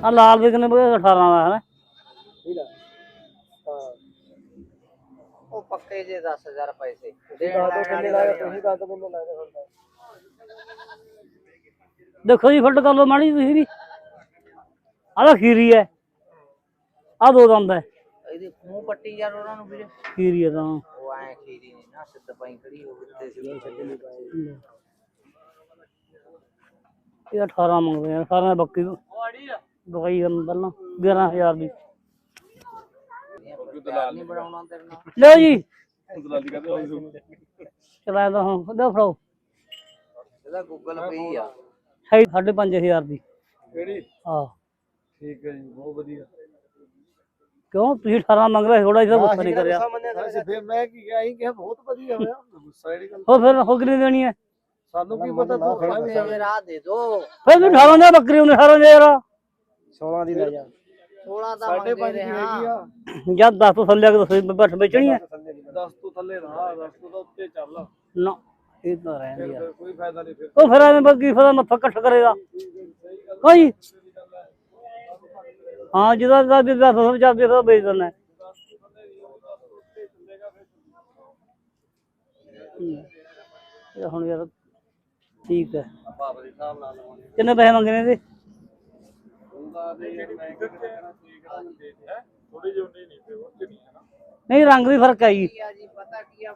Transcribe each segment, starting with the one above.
ਆ ਲਾਲ ਦੇ ਕਿੰਨੇ ਬਗੇ 18 ਦਾ ਹੈ ਠੀਕ ਆ। ਹਾਂ। ਉਹ ਪੱਕੇ ਜੇ 10000 ਪੈਸੇ। ਤੁਸੀਂ ਦੱਸ ਦਿਓ ਕਿੰਨੇ ਲਾਏ ਤੁਸੀਂ ਦੱਸ ਦਿਓ ਕਿੰਨੇ ਲਾਏ ਹੁਣ ਤਾਂ ਦੇਖੋ ਜੀ ਫਿੱਟ ਕਰ ਲਓ ਮਾੜੀ ਤੁਸੀਂ ਵੀ। ਆਹ ਖੀਰੀ ਹੈ। ਆ ਦੋ ਦੰਦ ਹੈ। ਇਹਦੀ ਮੂੰਹ ਪੱਟੀ ਯਾਰ ਉਹਨਾਂ ਨੂੰ ਵੀਰੇ। ਖੀਰੀ ਹੈ ਤਾਂ। ਉਹ ਐ ਖੀਰੀ ਨਹੀਂ ਨਾ ਸਿੱਧ ਪਾਈ ਖੜੀ ਹੋ ਉੱਤੇ ਸੀ ਛੱਡ ਨਹੀਂ ਪਾਏ ਇਹ 18 ਮੰਗਦੇ ਆ 18 ਬੱਕੀ ਨੂੰ ਦਵਾਈ ਪਹਿਲਾਂ 11000 ਦੀ। ਲਓ ਜੀ। ਚਲਾਇਆ ਤਾਂ ਹੁਣ ਉਹਦਾ ਫੜਾਓ। ਇਹਦਾ ਗੂਗਲ ਪੇ ਹੀ ਆ। ਹੈ 5500 ਦੀ। ਕਿਹੜੀ? ਆ ਠੀਕ ਹੈ ਜੀ ਬਹੁਤ ਵਧੀਆ। ਕਿਉਂ? ਤੁਸੀਂ 18 ਮੰਗ ਰਹੇ ਥੋੜਾ ਜਿਹਾ ਗੁੱਸਾ ਨਹੀਂ ਕਰਿਆ। ਫਿਰ ਮੈਂ ਕੀ ਕਿਹਾ ਅਸੀਂ ਕਿਹਾ ਬਹੁਤ ਵਧੀਆ ਹੋਇਆ। ਗੁੱਸਾ ਜਿਹੜੀ ਗੱਲ? ਹੋ ਫਿਰ ਹੋ ਕਿੰਨੀ ਦੇਣੀ ਹੈ? ਸਾਨੂੰ ਕੀ ਪਤਾ ਤੂੰ ਖੜਾ ਵੀ ਮੇਰਾ ਆਹ ਦੇ ਦੋ ਫਿਰ ਵੀ 18 ਦੇ ਬੱਕਰੀ ਉਹਨੇ 18 ਦੇ ਯਾਰ 16 ਦੀ ਲੈ ਜਾ। 16 ਦਾ ਸਾਢੇ ਮੰਗੇ ਪੰਜ ਰਹੇ ਦੀ ਹਾਂ। ਹੈਗੀ ਆ। ਜਦ 10 ਤੋਂ ਥੱਲੇ ਆ ਕੇ ਦੱਸੋ ਬੱਠ ਵੇਚਣੀ ਹੈ 10 ਤੋਂ ਥੱਲੇ ਨਾ 10 ਤੋਂ ਤਾਂ ਉੱਤੇ ਚੱਲ। ਨਾ ਇਹ ਤਾਂ ਰਹਿੰਦੀ ਆ। ਕੋਈ ਫਾਇਦਾ ਨਹੀਂ ਫਿਰ। ਉਹ ਫਿਰ ਐਵੇਂ ਬੱਗੀ ਫਿਰ ਮੱਥਾ ਇਕੱਠ ਕਰੇਗਾ। ਕੋਈ। ਹਾਂ ਜਿਹਦਾ ਦਾ ਜਿਹਦਾ ਸਭ ਚੱਲਦੇ ਸਭ ਵੇਚ ਦਿੰਦਾ। ਇਹ ਹੁਣ ਯਾਰ ਠੀਕ ਹੈ ਬਾਬਾ ਦੇ ਹਿਸਾਬ ਨਾਲ ਲਵਾਂਗੇ। ਕਿੰਨੇ ਪੈਸੇ ਮੰਗਨੇ ਇਹਦੇ? ਉਹਦਾ ਦੇ ਮੈਂ ਕਿਹੜਾ ਦੇ ਹੈ ਥੋੜੀ ਜਿਹੀ ਉਨੀ ਨਹੀਂ ਤੇ ਉਹ ਚ ਨਹੀਂ ਹੈ ਨਾ ਨਹੀਂ ਰੰਗ ਵੀ ਫ਼ਰਕ ਹੈ ਜੀ। ਕੀ ਆ ਜੀ ਪਤਾ ਕੀ ਆ?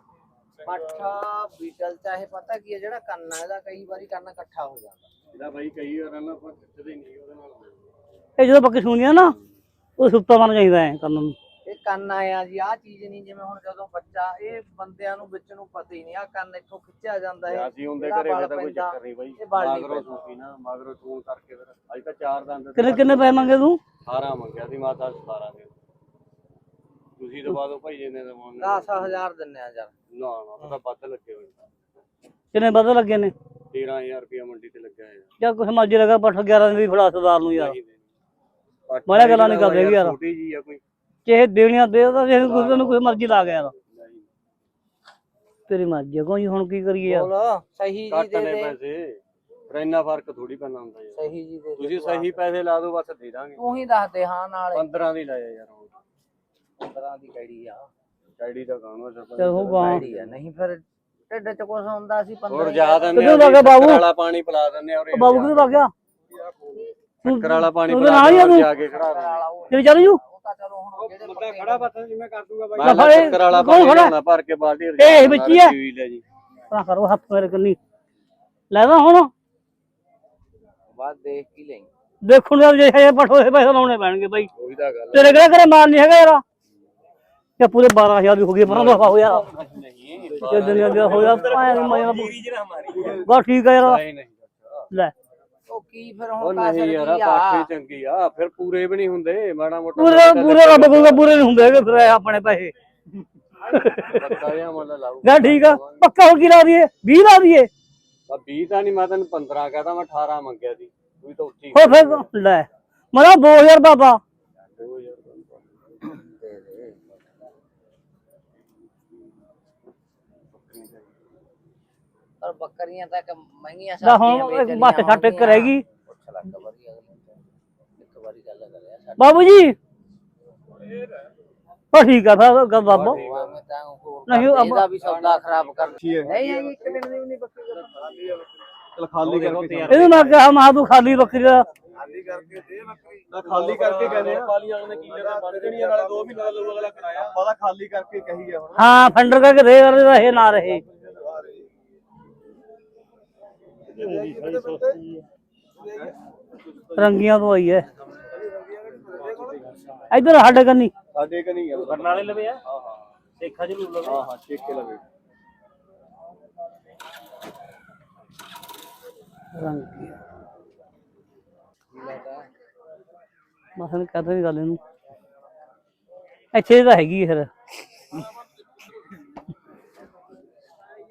ਪੱਠਾ ਬੀਟਲ ਚਾਹੇ ਪਤਾ ਕੀ ਆ ਜਿਹੜਾ ਕੰਨ ਆ ਇਹਦਾ ਕਈ ਵਾਰੀ ਕੰਨ ਇਕੱਠਾ ਹੋ ਜਾਂਦਾ। ਇਹਦਾ ਬਾਈ ਕਈ ਵਾਰ ਨਾ ਆਪਾਂ ਖਿੱਚਦੇ ਨਹੀਂ ਉਹਦੇ ਨਾਲ ਇਹ ਜਦੋਂ ਬੱਕੀ ਸੁਣਦੀਆਂ ਨਾ ਉਹ ਸੁੱਤਾ ਚਾਹੀਦਾ ਹੈ ਕੰਨ ਨੂੰ। ਕੰਨ ਆਇਆ ਜੀ ਆਹ ਚੀਜ਼ ਨਹੀਂ ਜਿਵੇਂ ਹੁਣ ਜਦੋਂ ਬੱਚਾ ਇਹ ਬੰਦਿਆਂ ਨੂੰ ਵਿੱਚ ਨੂੰ ਪਤਾ ਹੀ ਨਹੀਂ ਆ ਕੰਨ ਇੱਥੋਂ ਖਿੱਚਿਆ ਜਾਂਦਾ ਹੈ ਅਸੀਂ ਹੁੰਦੇ ਇਹਦਾ ਘਰੇ ਤਾਂ ਕੋਈ ਚੱਕਰ ਨਹੀਂ ਬਾਈ। ਇਹ ਬਲ ਨਹੀਂ ਮਗਰੋਂ ਪੈਂਦਾ। ਸੂਪੀ ਨਾ ਮਗਰੋਂ ਚੂਨ ਕਰਕੇ ਫਿਰ ਅੱਜ ਤਾਂ ਚਾਰ ਦੰਦ ਕਿੰਨੇ ਕਿੰਨੇ ਪੈਸੇ ਮੰਗੇ ਤੂੰ? 18 ਮੰਗਿਆ ਸੀ ਮਾਤਾ 17 ਦੇ। ਤੁਸੀਂ ਦਵਾ ਦਿਓ ਭਾਈ ਜਿੰਨੇ ਦਵਾਉਣੇ 10000 ਦਿੰਨੇ ਆ ਯਾਰ। ਨਾ ਨਾ ਉਹ ਤਾਂ ਵੱਧ ਲੱਗੇ ਹੋਏ ਕਿੰਨੇ ਬਦਲ ਲੱਗੇ ਨੇ? 13000 ਰੁਪਇਆ ਮੰਡੀ ਤੇ ਲੱਗਿਆ ਹੈ ਜਾਂ ਕੁਛ ਮਰਜ਼ੀ ਲਗਾ ਪੱਠ 11 ਦੀ ਵੀ ਫੜਾ ਸਰਦਾਰ ਨੂੰ ਯਾਰ। ਬੜੀਆਂ ਗੱਲਾਂ ਨਹੀਂ ਕਰਦੇ ਯਾਰ। ਛੋਟੀ ਜੀ ਆ ਕੋਈ। ਚਾਹੇ ਦੇਣੀਆਂ ਦੇ ਉਹਦਾ ਜੇ ਕੁਝ ਨੂੰ ਕੁਛ ਮਰਜ਼ੀ ਲਾ ਗਿਆ ਨਹੀਂ। ਤੇਰੀ ਮਰਜ਼ੀ ਆ, ਕੋਈ ਹੁਣ ਕੀ ਕਰੀਏ ਯਾਰ? ਬੋਲ ਸਹੀ ਜੀ ਦੇ ਦੇ। ਪੈਸੇ। ਪਰ ਇੰਨਾ ਫ਼ਰਕ ਥੋੜੀ ਪੈਣਾ ਹੁੰਦਾ ਯਾਰ। ਸਹੀ ਜੀ ਦੇ ਦੇ ਤੁਸੀਂ ਸਹੀ ਪੈਸੇ ਲਾ ਦਿਓ ਬਸ ਦੇ ਦਾਂਗੇ। ਤੂੰ ਹੀ ਦੱਸ ਦੇ ਹਾਂ ਨਾਲੇ 15 ਦੀ ਲਾਇਆ ਯਾਰ ਹੁਣ। 15 ਦੀ ਕਿਹੜੀ ਆ। ਚਾਈਡੀ ਦਾ ਗਾਣਾ ਸਰਪੰਚ ਚਲ ਹੋ ਗਾਂ ਕਿਹੜੀ ਆ। ਨਹੀਂ ਫਿਰ ਢਿੱਡ ਚ ਕੁਛ ਹੁੰਦਾ ਸੀ 15 ਹੋਰ ਜਾ ਦਿੰਦੇ ਕਿੱਧਰ ਲੱਗਾ ਬਾਬੂ? ਵਾਲਾ ਪਾਣੀ ਪਿਲਾ ਦਿੰਦੇ ਆ ਔਰ ਬਾਬੂ ਕਿੱਥੇ ਵਗ ਗਿਆ? ਸ਼ੱਕਰ ਵਾਲਾ ਪਾਣੀ ਉਹਦੇ ਪਿਲਾ ਨਾਲ ਹੀ ਆ ਦਿੰਦੇ ਤੂੰ? ਜਾ ਕੇ ਖੜਾ ਦਿੰਦੇ ਕਿਵੇਂ ਚੱਲ ਜੂ ਉਹ ਤਾਂ ਚਲੋ ਹੁਣ ਜਿਹੜੇ ਪੱਕੇ ਪਤਾ ਜਿਵੇਂ ਕਰ ਦੂਗਾ ਬਾਈ। ਲੈ ਮੈਂ ਫੜੇ, ਸ਼ੱਕਰ ਵਾਲਾ ਕੌਣ ਪਾਣੀ ਖੜਾ? ਲਿਆਉਣਾ ਭਰ ਕੇ ਬਾਲਟੀ ਇਹ ਵਿੱਚ ਹੀ ਆ? ਲੈ ਜੀ। ਆ ਕਰੋ ਹੱਥ ਮੇਰੇ ਕੰਨੀ। ਲੈਦਾ ਹੁਣ। ਬਾਅਦ ਦੇਖ ਕੀ ਲਈ। ਦੇਖਣ ਦਾ ਜੇ ਇਹ ਪੱਠ ਹੋਏ ਪੈਸੇ ਲਾਉਣੇ ਪੈਣਗੇ ਬਾਈ। ਉਹੀ ਤਾਂ ਗੱਲ ਤੇਰੇ ਕਿਹੜਾ ਘਰੇ ਮਾਲ ਨਹੀਂ ਹੈਗਾ ਯਾਰ। ਇਹ ਪੂਰੇ 12000 ਦੀ ਹੋ ਗਈ ਪਰਾਂ ਦਫਾ ਹੋ ਯਾਰ ਨਹੀਂ ਜੇ ਦੁਨੀਆ ਦਾ ਹੋ ਜਾ ਪਾਇਆ ਮੈਂ ਬਾ ਠੀਕ ਹੈ ਯਾਰ। ਨਹੀਂ ਨਹੀਂ। ਲੈ। ਉਹ ਕੀ ਫਿਰ ਉਹ ਹੁਣ ਨਹੀਂ ਕਾਸਰ ਯਾਰ ਕੀ ਆ? ਪਾਠੀ ਚੰਗੀ ਆ ਫਿਰ ਪੂਰੇ ਵੀ ਨਹੀਂ ਹੁੰਦੇ ਮਾੜਾ ਮੋਟਾ ਪੂਰੇ ਪੂਰੇ ਰੱਬ ਕੋਲ ਪੂਰੇ ਨਹੀਂ ਹੁੰਦੇ ਹੈਗੇ ਫਿਰ ਇਹ ਆਪਣੇ ਪੈਸੇ। ਪੱਕਾ ਜਿਹਾ ਮੁੱਲ ਲਾਊ ਗਾ ਠੀਕ ਆ ਪੱਕਾ ਹੋ ਕੀ ਲਾ ਦਈਏ? 20 ਲਾ ਦਈਏ? ਆ 20 ਤਾਂ ਨਹੀਂ ਮੈਂ ਤੈਨੂੰ 15 ਕਹਤਾ ਮੈਂ 18 ਮੰਗਿਆ ਸੀ ਤੂੰ ਤਾਂ ਉੱਚੀ ਹੋ ਫਿਰ ਲੈ ਮਰਾ 2000 ਬਾਬਾ। ਦੋ ਯਾਰ ਤੈਨੂੰ ਦੇ ਦੇ ਪਰ ਬੱਕਰੀਆਂ ਤਾਂ ਇੱਕ ਮਹਿੰਗੀਆਂ ਲੈ ਹੁਣ ਬੱਟ ਛੱਟ ਇੱਕ ਰਹਿ ਗਈ। ਪੁੱਛ ਲੈ ਇੱਕ ਵਾਰੀ ਅਗਲੀ ਤੋਂ। ਇੱਕ ਵਾਰੀ ਗੱਲ ਕਰਿਆ ਸਾਡੇ ਬਾਬੂ ਜੀ। ਉਹ ਠੀਕ ਆ ਫਿਰ ਗਾ ਬਾਬਾ। ਕੋਲ ਮੈਂ ਤਾਂ ਉਹ ਨਹੀਂ, ਉਹ ਇਹਦਾ ਵੀ ਸੌਦਾ ਖਰਾਬ ਕਰ ਕੀ ਹੈ? ਨਹੀਂ ਹੈ ਇੱਕ ਦਿਨ ਦੀ ਵੀ ਨਹੀਂ ਬੱਕਰੀ ਦਾ। ਚਲ ਖਾਲੀ ਕਰਕੇ ਇਹਨੂੰ ਮੈਂ ਕਿਹਾ ਮਾ ਤੂੰ ਖਾਲੀ ਬੱਕਰੀ ਦਾ। ਖਾਲੀ ਕਰਕੇ ਦੇ ਬੱਕਰੀ। ਨਾ ਖਾਲੀ ਕਰਕੇ ਕਹਿੰਦੇ ਆ। ਖਾਲੀ ਅਗਲੇ ਕੀਲੇ ਦਾ ਜਣੀ ਨਾਲੇ 2 ਮਹੀਨੇ ਦਾ ਲਊ ਅਗਲਾ ਕਿਰਾਇਆ। ਖਾਲੀ ਕਰਕੇ ਕਹੀ ਆ ਹੁਣ। ਹਾਂ ਫੰਡਰ ਕਰਕੇ ਦੇ ਰਹੇ ਨਾ ਰਹੇ। ਰੰਗੀਆਂ ਤੋਂ ਆਈ ਹੈ। ਇਧਰ ਸਾਡੇ ਕੰਨੀ। ਸਾਡੇ ਕ ਨਹੀਂ ਆ। ਬਰਨਾਲੇ ਲਵੇ ਆ? ਹਾਂ ਹਾਂ। ਸੇਖਾ ਲਵੇ। ਹਾਂ ਹਾਂ ਚੇਕ ਕੇ ਲਵੇ ਰੰਗੀ ਮਸਨ ਨਹੀਂ ਗੱਲ ਇਹਨੂੰ। ਇੱਥੇ ਤਾਂ ਹੈਗੀ ਫਿਰ।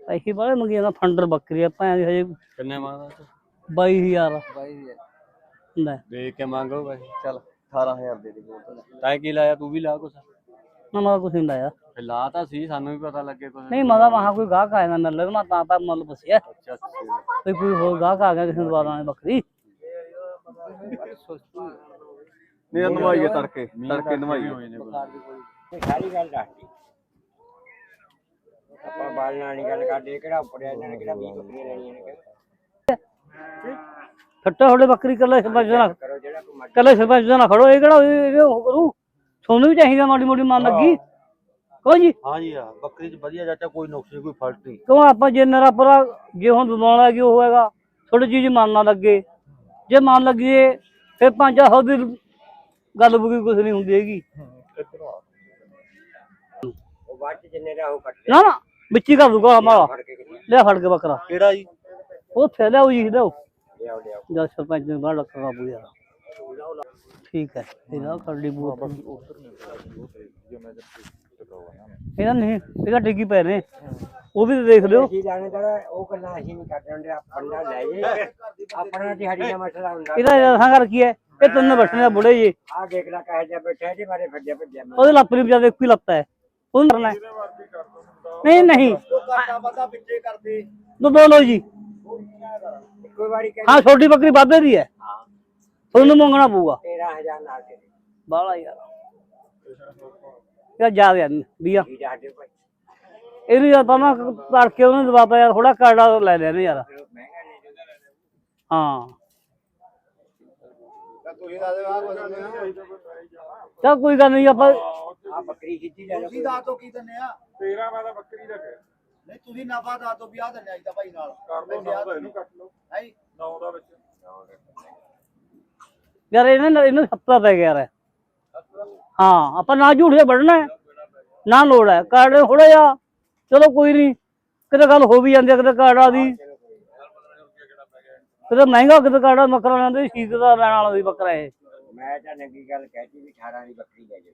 ਪੈਸੇ ਬਾਲੇ ਮੰਗੀ ਜਾਂਦਾ ਫੰਡਰ ਬੱਕਰੀ ਆ। ਭਾਂ ਦੀ ਹਜੇ ਕਿੰਨੇ ਮੰਗਦਾ 22000 ਬਾਈ ਲੈ। ਦੇਖ ਕੇ ਮੰਗੋ ਭਾਈ ਚੱਲ 18000 ਦੇ ਦੇ ਬੋਲ ਤਾਂ ਕੀ ਲਾਇਆ ਤੂੰ ਵੀ ਲਾ ਕੁਛ? ਨਾ ਮੈਂ ਕੁਛ ਨਹੀਂ ਲਾਇਆ। ਲਾ ਤਾਂ ਸੀ ਸਾਨੂੰ ਵੀ ਪਤਾ ਲੱਗੇ ਕੁਛ। ਨਹੀਂ ਮਦਾ ਮਹਾ ਕੋਈ ਗਾਹਕ ਆਇਆ ਨਾ ਮਿਲ ਮੈਂ ਤਾਂ ਤਾਂ ਮੁੱਲ ਪੁੱਛਿਆ। ਅੱਛਾ ਅੱਛਾ। ਵੀ ਕੋਈ ਹੋਰ ਗਾਹਕ ਆ ਗਿਆ ਕਿਸੇ ਦੁਆਰਾ ਨੇ ਬੱਕਰੀ। ਨਹੀਂ ਨਵਾਈ ਹੈ ਤੜਕੇ ਤੜਕੇ ਨਵਾਈ ਹੈ ਇਹ ਸਾਰੀ ਗੱਲ ਦੱਸਦੀ ਆਪਾਂ ਬਾਲਣ ਵਾਲੀ ਗੱਲ ਕਰਦੇ ਕਿਹੜਾ ਉੱਪਰਿਆ ਇਹਨਾਂ ਨੇ ਕਿਹੜਾ 20 ਬੱਕਰੀਆਂ ਲੈਣੀਆਂ ਨੇ ਫੱਟਾ ਤੁਹਾਡੇ ਬੱਕਰੀ ਕੱਲੇ ਸਰਪੰਚ ਦਾ ਨਾ। ਕਰੋ ਜਿਹੜਾ ਕੋਈ ਮਰਜ਼ੀ ਕੱਲੇ ਸਰਪੰਚ ਦਾ ਨਾ ਖੜੋ ਇਹ ਕਿਹੜਾ ਇਹ ਇਹ ਉਹ ਕਰੂ? ਤੁਹਾਨੂੰ ਵੀ ਚਾਹੀਦਾ ਮਾੜੀ ਮੋਟੀ ਮਨ ਲੱਗੀ? ਕਹੋ ਜੀ। ਹਾਂ ਜੀ ਹਾਂ। ਬੱਕਰੀ ਚ ਵਧੀਆ ਚਾਚਾ ਕੋਈ ਨੁਕਸ ਨਹੀਂ ਕੋਈ ਫਲਟ ਨਹੀਂ ਕਿਉਂ ਆਪਾਂ ਜੇ ਨਰਾ ਪਰਾ ਜੇ ਹੁਣ ਦਬਾਉਣਾ ਕਿ ਉਹ ਹੋਏਗਾ ਥੋੜੀ ਚੀਜ਼ ਮਨ ਨਾ ਲੱਗੇ। ਜੇ ਮਨ ਲੱਗੇ ਫਿਰ ਪੰਜ ਹੋ ਦੀ ਗੱਲ ਬੁਗੀ ਕੁਝ ਨਹੀਂ ਹੁੰਦੀ ਹੈਗੀ। ਉਹ ਬਾਅਦ ਚ ਜਿੰਨੇ ਦਾ ਉਹ ਕੱਟ ਨਾ ਨਾ। ਵਿੱਚ ਹੀ ਕਰ ਦੂਗਾ ਕਿਤੇ। ਲੈ ਫੜ ਕੇ ਬੱਕਰਾ। ਕਿਹੜਾ ਜੀ? ਉਹ ਥੈਲਾ ਉਹ ਜੀ ਲਿਆਓ। ਲਿਆਓ ਲਿਆਓ। ਜਦ ਸਰਪੰਚ ਨੇ ਬੜਾ ਲੱਖਾ ਕਾਬੂ ਯਾਰ। ਠੀਕ ਹੈ ਇਹਦਾ ਕਰਡੀ ਬੂਤ ਇਹਦਾ ਨਹੀਂ ਇਹਦਾ ਡਿੱਗੀ ਪੈ ਨੇ। ਉਹ ਵੀ ਤਾਂ ਦੇਖ ਲਿਓ। ਅਸੀਂ ਜਾਣੇ ਤਾਂ ਉਹ ਗੱਲਾਂ ਅਸੀਂ ਨਹੀਂ ਕਰਦੇ ਹੁੰਦੇ ਆਪਣਾ ਲੈ ਜੇ। ਆਪਣਾ ਦਿਹਾੜੀ ਦਾ ਮਸਲਾ ਹੁੰਦਾ। ਇਹਦਾ ਇਹਦਾ ਕਰ ਕੀ ਹੈ। ਇਹ ਤਿੰਨ ਬੈਠਣੇ ਦਾ ਬੁੜੇ ਜੀ। ਆਹ ਦੇਖ ਲੈ ਕਹੇ ਜਾ ਬੈਠਾ ਇਹਦੇ ਬਾਰੇ ਫੱਜਿਆ ਭੱਜਿਆ। ਮੈਂ ਉਹਦੇ ਲੱਪ ਨਹੀਂ ਇੱਕੋ ਹੀ ਲੱਪਾ ਹੈ। ਉਹਨੂੰ ਕਰਨਾ ਹੈ। ਨਹੀਂ ਨਹੀਂ। ਘਾਟਾ ਵਾਦਾ ਕਰਦੇ ਦੋ। ਬੋਲੋ ਜੀ। ਕੋਈ ਵਾਰੀ ਕਹੇ ਹਾਂ ਛੋਟੀ ਬੱਕਰੀ ਬਾਬੇ ਦੀ ਹੈ। ਤੁਹਾਨੂੰ ਮੰਗਣਾ ਪਊਗਾ। 13000 ਨਾਲ ਦੇ ਦੇ। ਬਾਲਾ ਯਾਰ। ਯਾ ਜਾ ਯਾਰ ਵੀਆ ਕੀ ਜਾਦੇ ਭਾਈ। ਇਹਨੂੰ ਯਾਰ ਪਹਿਲਾਂ ਕਰਕੇ ਉਹਨੇ ਦਬਾਤਾ ਯਾਰ ਥੋੜਾ ਕਾੜਾ ਲੈ ਨੇ ਯਾਰ। ਦੇ ਹਾਂ। ਚੱਲ ਕੋਈ ਗੱਲ ਨਹੀਂ ਆਪਾਂ ਆ ਬੱਕਰੀ ਖਿੱਚੀ ਲੈ ਲਓ ਤੁਸੀਂ ਦੱਸ ਦੋ ਕੀ ਦਿੰਨੇ ਆ? 13 ਮੈਂ ਤਾਂ ਬੱਕਰੀ ਦਾ ਨਹੀਂ ਤੁਸੀਂ ਨਫਾ ਦੱਸ ਦੋ ਵਿਆਹ ਦਿੰਨੇ ਅੱਜ ਤਾਂ ਭਾਈ ਨਾਲ। ਕਰ ਲਓ ਨੌ ਦਾ ਇਹਨੂੰ ਕੱਟ ਲਓ। ਹੈ ਨੌ ਦਾ ਵਿੱਚ। ਯਾਰ ਇਹਨਾਂ ਇਹਨੂੰ ਹੱਤਾ ਪੈ ਗਿਆ ਯਾਰ। ਹਾਂ ਆਪਾਂ ਨਾ ਝੂਠੇ ਵੜਨਾ ਹੈ, ਨਾ ਲੋੜ ਹੈ। ਕਾਰਡ ਥੋੜਾ ਜਿਹਾ। ਚਲੋ ਕੋਈ ਨਹੀਂ। ਕਿਤੇ ਗੱਲ ਹੋ ਵੀ ਜਾਂਦੀ ਹੈ ਕਿਤੇ ਕਾਰਡਾਂ ਦੀ ਕਿਤੇ ਮਹਿੰਗਾ ਕਿਤੇ ਕਾਰਡਾਂ ਬੱਕਰਾ ਲੈਂਦੇ ਸ਼ੀਕ ਦਾ ਲੈਣ ਵਾਲਾ ਵੀ ਬੱਕਰਾ ਇਹ। ਮੈਂ ਤਾਂ ਨੰਗੀ ਗੱਲ ਕਹਿਤੀ ਵੀ 18 ਦੀ ਬੱਕਰੀ ਲੈ ਜਾ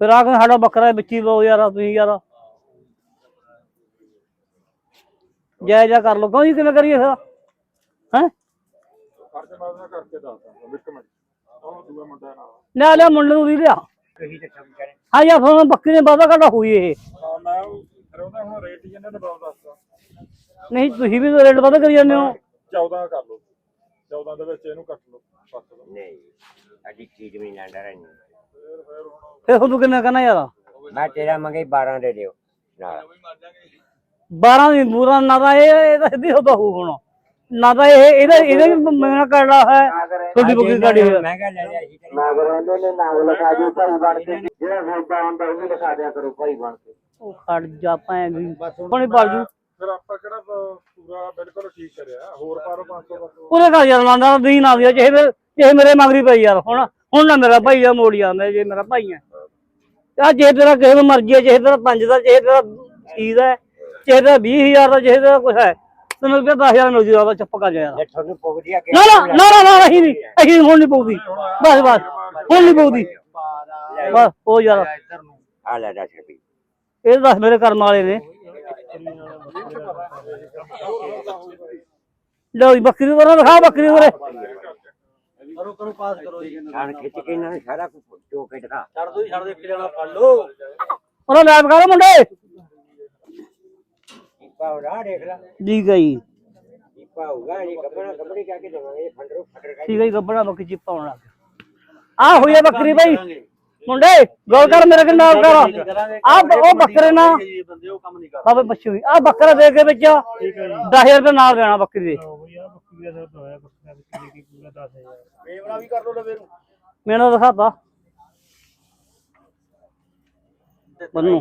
ਫਿਰ ਆ ਕੇ ਸਾਡਾ ਬੱਕਰਾ ਵਿੱਚ ਹੀ ਲੋ ਯਾਰ ਤੁਸੀਂ ਯਾਰ। ਜੈ ਜੈ ਕਰ ਲੋ ਕੋਈ ਕਿਵੇਂ ਕਰੀਏ ਫਿਰ? ਹੈ? ਖਰਚ ਮੈਂ ਉਹਦਾ ਕਰਕੇ ਦੱਸਦਾ ਇੱਕ ਮਿੰਟ ਉਹ ਦੂਆ ਮੁੰਡਾ ਨਾਲ ਲੈ ਲਿਆ ਮੁੰਡੇ ਨੂੰ ਵੀ ਲਿਆ। ਕਹੀ ਹਾਂ ਯਾਰ ਫਿਰ ਬੱਕਰੀ ਨੇ ਵਾਧਾ ਘਾਟਾ ਹੋਈ ਇਹ। ਹਾਂ ਮੈਂ ਉਹ- ਫਿਰ ਉਹਦਾ ਹੁਣ ਰੇਟ ਹੀ ਇਹਨਾਂ ਨੇ ਬਹੁਤ ਦੱਸਦਾ ਨਹੀਂ ਤੁਸੀਂ ਵੀ ਰੇਟ ਵਾਧਾ ਕਰੀ ਜਾਂਦੇ ਹੋ। 14 ਕਰ ਲਓ। 14 ਦੇ ਵਿੱਚ ਇਹਨੂੰ ਕੱਟ ਲਓ। ਪੱਟ ਲਓ। ਨਹੀਂ ਅਜੀ ਚੀਜ਼ ਵੀ ਨਾ ਡਰਨ ਫਿਰ ਹੁਣ ਤੁਹਾਨੂੰ ਕਿੰਨਾ ਕਹਿਣਾ ਯਾਰ? ਮੈਂ ਤੇਰਾ ਮੰਗੇ 12 ਦੇ ਦਿਓ ਨਾਲ। 12 ਦੀ ਪੂਰਾ ਨਾ ਤਾਂ ਇਹ ਇਹ ਤਾਂ ਸਿੱਧੀ ਹੁੰਦਾ ਹੋਊ ਹੁਣ। ਨਾ ਤਾਂ ਇਹ ਇਹਦਾ ਇਹਦਾ ਵੀ ਮੰਗਣਾ ਕਰਦਾ ਹੈ। ਤੁਹਾਡੀ ਬੱਕਰੀ ਕਾੜੀ ਹੋਇਆ ਮਹਿੰਗਾ ਲੈ ਲਿਆ ਸੀ ਨਾਗਰ ਉਹਨਾਂ ਨੇ ਨਾਗ ਲਗਾ ਦਿਓ ਭਾਈ ਬਣ ਕੇ। ਜਿਹੜਾ ਸੌਦਾ ਹੁੰਦਾ ਉਹਨੂੰ ਲਿਖਾ ਦਿਆ ਕਰੋ ਭਾਈ ਬਣ ਕੇ। ਉਹ ਖੜ ਜਾ ਭੈਣ ਦੀ ਪਾਣੀ ਪੜ ਜੂ। ਫਿਰ ਆਪਾਂ ਕਿਹੜਾ ਪੂਰਾ ਬਿਲਕੁਲ ਠੀਕ ਕਰਿਆ। ਹੋਰ ਪਾਰੋ 500 ਬਸ ਉਹਦੇ ਘਰ ਯਾਰ ਲਾਂਦਾ ਦੀ ਨਾ ਦਿਆ ਜਿਹੇ ਫਿਰ ਜਿਹੇ ਮੇਰੇ ਮਗਰੀ ਪਈ ਯਾਰ ਹੁਣ। ਹੁਣ ਨਾ ਮੇਰਾ ਭਾਈ ਆ ਮੋੜੀ ਜਾਂਦਾ ਜੇ ਮੇਰਾ ਭਾਈ ਆ ਆ ਜੇ ਤੇਰਾ ਕਿਸੇ ਨੂੰ ਮਰਜ਼ੀ ਹੈ ਜੇ ਤੇਰਾ ਪੰਜ ਦਾ ਜੇ ਤੇਰਾ ਚੀਜ਼ ਹੈ ਜੇ ਤੇਰਾ 20000 ਦਾ ਜੇ ਤੇਰਾ ਕੁਛ ਹੈ। ਤੈਨੂੰ ਰੁਪਇਆ 10000 ਮਿਲ ਜੂਗਾ ਚੁੱਪ ਕਰ ਜਾ ਯਾਰ। ਤੁਹਾਨੂੰ ਆ ਨਾ ਨਾ ਨਾ ਨਾ ਅਸੀਂ ਨਹੀਂ ਅਸੀਂ ਹੁਣ ਨਹੀਂ ਪਊਗੀ ਬਸ ਬਸ ਹੁਣ ਨਹੀਂ ਪਊਗੀ ਬਸ ਉਹ ਯਾਰ। ਆ ਲੈ 10 ਰੁਪਏ ਇਹ ਦੱਸ ਮੇਰੇ ਕਰਮ ਵਾਲੇ ਨੇ। ਜੀ ਬੱਕਰੀ ਵਰਾ ਦਿਖਾ ਬੱਕਰੀ ਵਰੇ ਕਰੋ ਕਰੋ ਪਾਸ ਕਰੋ ਜੀ। ਖਾਣ ਖਿੱਚ ਕੇ ਇਹਨਾਂ ਨੇ ਸਾਰਾ ਕੁਝ ਚੋ ਕੇ ਦਿਖਾ। ਛੱਡ ਦੋ ਜੀ ਛੱਡ ਦੋ ਇੱਕ ਜਣਾ ਫੜ ਲਓ। ਉਹਨਾਂ ਲੈਬ ਕਰ ਮੁੰਡੇ। ਦੀਪਾ ਹੋਣਾ ਦੇਖ ਲੈ। ਠੀਕ ਹੈ ਜੀ। ਦੀਪਾ ਹੋਊਗਾ ਇਹ ਕੱਪੜਾ ਕੱਪੜੀ ਕਹਿ ਕੇ ਦੇਵਾਂਗੇ ਇਹ ਫੰਡਰੋ ਫੰਡਰ ਕਹਿ ਠੀਕ ਹੈ ਜੀ ਗੱਬੜਾ ਬੱਕਰੀ ਚਿੱਪਾ ਹੋਣ ਲੱਗ ਆ ਹੋਈ ਬੱਕਰੀ ਭਾਈ ਮੁੰਡੇ ਗੋਲ ਕਰ ਮੇਰੇ ਨਾਲ ਕਰ ਆ ਉਹ ਬੱਕਰੇ ਨਾ ਜੀ ਬੰਦੇ ਉਹ ਕੰਮ ਨਹੀਂ ਕਰਦੇ। ਬਾਬੇ ਪੱਛੂ ਆ ਬੱਕਰਾ ਦੇ ਕੇ ਵਿੱਚ 10000 ਰੁਪਏ ਨਾਲ ਦੇਣਾ ਬੱਕਰੀ ਦੇ। ਮੇਵਣਾ ਵੀ ਕਰ ਲੋ ਲਵੇ ਨੂੰ। ਮੈਨੂੰ ਦਿਖਾਤਾ ਬੰਨੂ